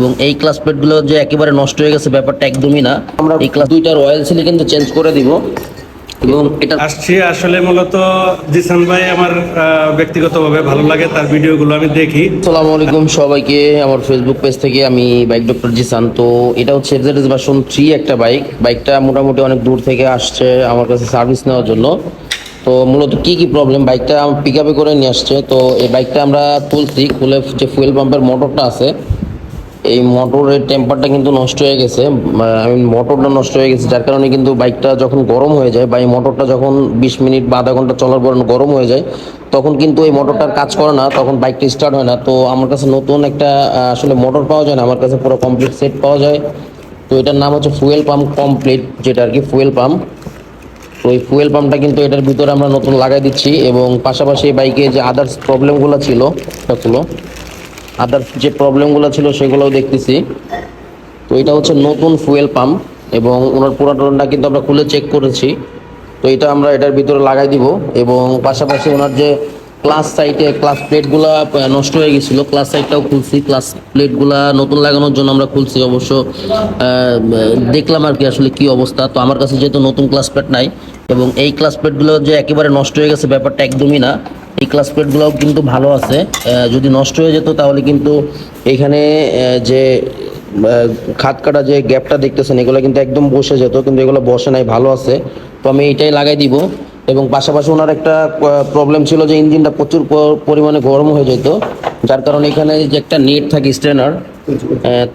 এবং এই ক্লাস প্লেটগুলো যে একেবারে নষ্ট হয়ে গেছে ব্যাপারটা একদমই না। আমরা এই ক্লাস দুইটার অয়েল সিলি কিন্তু চেঞ্জ করে দিব। এবং এটা আসছি আসলে মূলত জিসান ভাই আমার ব্যক্তিগতভাবে ভালো লাগে তার ভিডিওগুলো আমি দেখি। আসসালামু আলাইকুম সবাইকে আমার ফেসবুক পেজ থেকে আমি বাইক ডক্টর জিসান। তো এটা হচ্ছে এফজেড ভার্সন থ্রি একটা বাইক বাইকটা মোটামুটি অনেক দূর থেকে আসছে আমার কাছে সার্ভিস নেওয়ার জন্য। তো মূলত কি কি প্রবলেম বাইকটা পিক আপে করে নিয়ে আসছে। তো এই বাইকটা আমরা তুলছি খুলে যে ফুয়েল পাম্পের মোটরটা আছে এই মোটরের টেম্পারটা কিন্তু নষ্ট হয়ে গেছে। আই মিন মোটরটা নষ্ট হয়ে গেছে, যার কারণে কিন্তু বাইকটা যখন গরম হয়ে যায় বা এই মোটরটা যখন বিশ মিনিট বা আধা ঘণ্টা চলার পর গরম হয়ে যায়, তখন কিন্তু এই মোটরটার কাজ করে না, তখন বাইকটা স্টার্ট হয় না। তো আমার কাছে নতুন একটা আসলে মোটর পাওয়া যায় না, আমার কাছে পুরো কমপ্লিট সেট পাওয়া যায়। তো এটার নাম হচ্ছে ফুয়েল পাম্প কমপ্লিট যেটা আর কি ফুয়েল পাম্প তো এই ফুয়েল পাম্পটা কিন্তু এটার ভিতরে আমরা নতুন লাগাই দিচ্ছি এবং পাশাপাশি বাইকে যে আদার্স প্রবলেমগুলো ছিল সেগুলো আদার্স যে প্রবলেমগুলো ছিল সেগুলোও দেখতেছি। তো এটা হচ্ছে নতুন ফুয়েল পাম্প এবং ওনার পুরাতনটা কিন্তু আমরা খুলে চেক করেছি। তো এটা আমরা এটার ভিতরে লাগাই দিব এবং পাশাপাশি ওনার যে ক্লাস সাইটে ক্লাস প্লেটগুলো নষ্ট হয়ে গেছিল ক্লাস সাইটটাও খুলছি। ক্লাস প্লেটগুলো নতুন লাগানোর জন্য আমরা খুলছি। অবশ্য দেখলাম আর কি আসলে কি অবস্থা। তো আমার কাছে যেহেতু নতুন ক্লাস প্লেট নাই এবং এই ক্লাস প্লেটগুলো যে একেবারে নষ্ট হয়ে গেছে, ব্যাপারটা একদমই না। এই ক্লাস প্লেটগুলোও কিন্তু ভালো আছে। যদি নষ্ট হয়ে যেত তাহলে কিন্তু এখানে যে খাত কাটা যে গ্যাপটা দেখতেছেন, এগুলো কিন্তু একদম বসে যেত, কিন্তু এগুলো বসে নাই, ভালো আছে। তো আমি এটাই লাগাই দিব। এবং পাশাপাশি ওনার একটা প্রবলেম ছিল যে ইঞ্জিনটা প্রচুর পরিমাণে গরম হয়ে যেত। যার কারণে এখানে যে একটা নেট থাকে স্ট্রেনার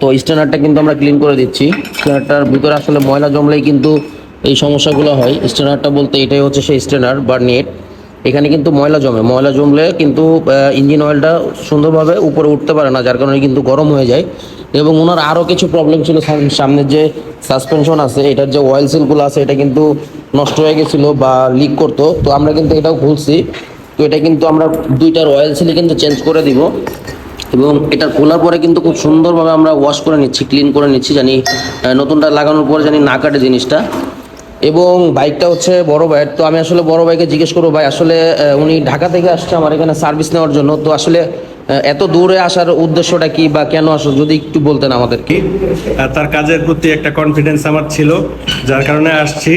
তো স্ট্রেনারটা কিন্তু আমরা ক্লিন করে দিচ্ছি। স্ট্রেনারটার ভিতরে আসলে ময়লা জমলেই কিন্তু এই সমস্যাগুলো হয়। স্ট্রেনারটা বলতে এটাই হচ্ছে সেই স্ট্রেনার বা নেট এখানে কিন্তু ময়লা জমে। ময়লা জমলে কিন্তু ইঞ্জিন অয়েলটা সুন্দরভাবে উপরে উঠতে পারে না, যার কারণে কিন্তু গরম হয়ে যায়। এবং ওনার আরও কিছু প্রবলেম ছিল সাম- সামনের যে সাসপেনশন আছে, এটার যে অয়েল সিলগুলো আছে, এটা কিন্তু নষ্ট হয়ে গেছিল বা লিক করতো। তো আমরা কিন্তু এটাও খুলছি। তো এটা কিন্তু আমরা দুইটার অয়েল সিলই কিন্তু চেঞ্জ করে দিব। এবং এটা খোলার পরে কিন্তু খুব সুন্দরভাবে আমরা ওয়াশ করে নিচ্ছি ক্লিন করে নিচ্ছি, জানি নতুনটা লাগানোর পরে জানি না কাটে জিনিসটা। এবং বাইকটা হচ্ছে বড় ভাইয়ের তো আমি আসলে বড় ভাইকে জিজ্ঞেস করব, ভাই, আসলে উনি ঢাকা থেকে আসছে আমার এখানে সার্ভিস নেওয়ার জন্য, তো আসলে এত দূরে আসার উদ্দেশ্যটা কি বা কেন আসো যদি একটু বলতেন আমাদেরকে। কি তার কাজের প্রতি একটা কনফিডেন্স আমার ছিল, যার কারণে আসছি,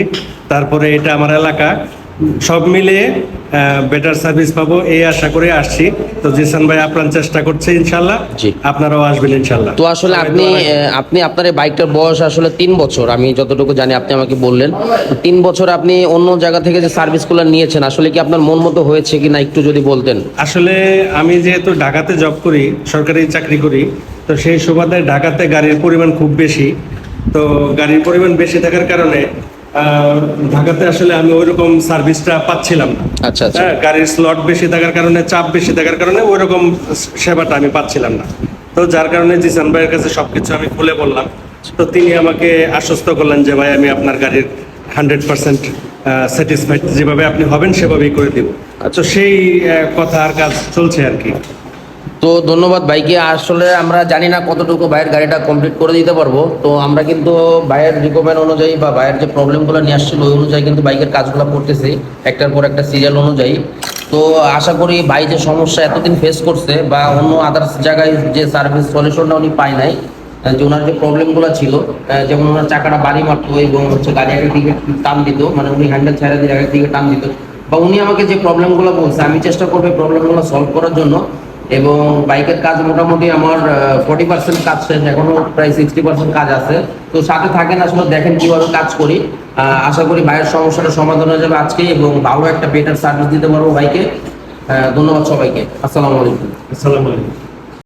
তারপরে এটা আমার এলাকা। সব মিলিয়ে বেটার সার্ভিস পাবো এই আশা করে আসছি। তো জিসান ভাই আপনার চেষ্টা করছে ইনশাল্লাহ। জি। আপনারাও আসবেন ইনশাল্লাহ। তো আসলে আপনি আপনি আপনার এই বাইকটার বয়স আসলে তিন বছর আমি যতটুকু জানি আপনি আমাকে বললেন। তিন বছর আপনি অন্য জায়গা থেকে যে সার্ভিসগুলো নিয়েছেন আসলে কি আপনার মন মতো হয়েছে কি না একটু যদি বলতেন? আসলে আমি যেহেতু ঢাকাতে জব করি সরকারি চাকরি করি তো সেই সুবাদে ঢাকাতে গাড়ির পরিমাণ খুব বেশি। তো গাড়ির পরিমাণ বেশি থাকার কারণে ঢাকাতে আসলে আমি ওইরকম সার্ভিসটা পাচ্ছিলাম না। আচ্ছা আচ্ছা। হ্যাঁ গাড়ির স্লট বেশি থাকার কারণে চাপ বেশি থাকার কারণে ওইরকম সেবাটা আমি পাচ্ছিলাম না। তো যার কারণে জিসান ভাইয়ের কাছে সবকিছু আমি খুলে বললাম। তো তিনি আমাকে আশ্বস্ত করলেন যে ভাই আমি আপনার গাড়ির হান্ড্রেড পার্সেন্ট স্যাটিসফাইড যেভাবে আপনি হবেন সেভাবেই করে দিব। তো সেই কথা আর কাজ চলছে আর কি। তো ধন্যবাদ ভাইকে। আসলে আমরা জানি না কতটুকু ভাইয়ের গাড়িটা কমপ্লিট করে দিতে পারব। তো আমরা কিন্তু ভাইয়ের রিকমেন্ড অনুযায়ী বা ভাইয়ের যে প্রবলেমগুলো নিয়ে আসছিল, ওই অনুযায়ী কিন্তু বাইকের কাজগুলো করতেছি। একটার পর একটা সিরিয়াল অনুযায়ী। তো আশা করি ভাই যে সমস্যা এতদিন ফেস করছে বা অন্য আদার্স জায়গায় যে সার্ভিস সলিউশনটা উনি পায় নাই যে ওনার যে প্রবলেমগুলো ছিল যেমন ওনার চাকাটা বাড়ি মারতো এবং হচ্ছে গাড়ি আগের দিকে টান দিত মানে উনি হ্যান্ডেল ছেড়ে দিয়ে আগের দিকে টান দিত। বা উনি আমাকে যে প্রবলেমগুলো বলছে, আমি চেষ্টা করব প্রবলেমগুলো সলভ করার জন্য। এবং বাইকের কাজ মোটামুটি আমার ফর্টি পার্সেন্ট কাজ শেষ, এখনও প্রায় সিক্সটি পার্সেন্ট কাজ আছে। তো সাথে থাকেন, আসলে দেখেন কীভাবে কাজ করি। আশা করি ভাইয়ের সমস্যাটা সমাধান হয়ে যাবে আজকে এবং ভালো একটা বেটার সার্ভিস দিতে পারব বাইকে ধন্যবাদ সবাইকে। আসসালামু আলাইকুম। আসসালামু আলাইকুম।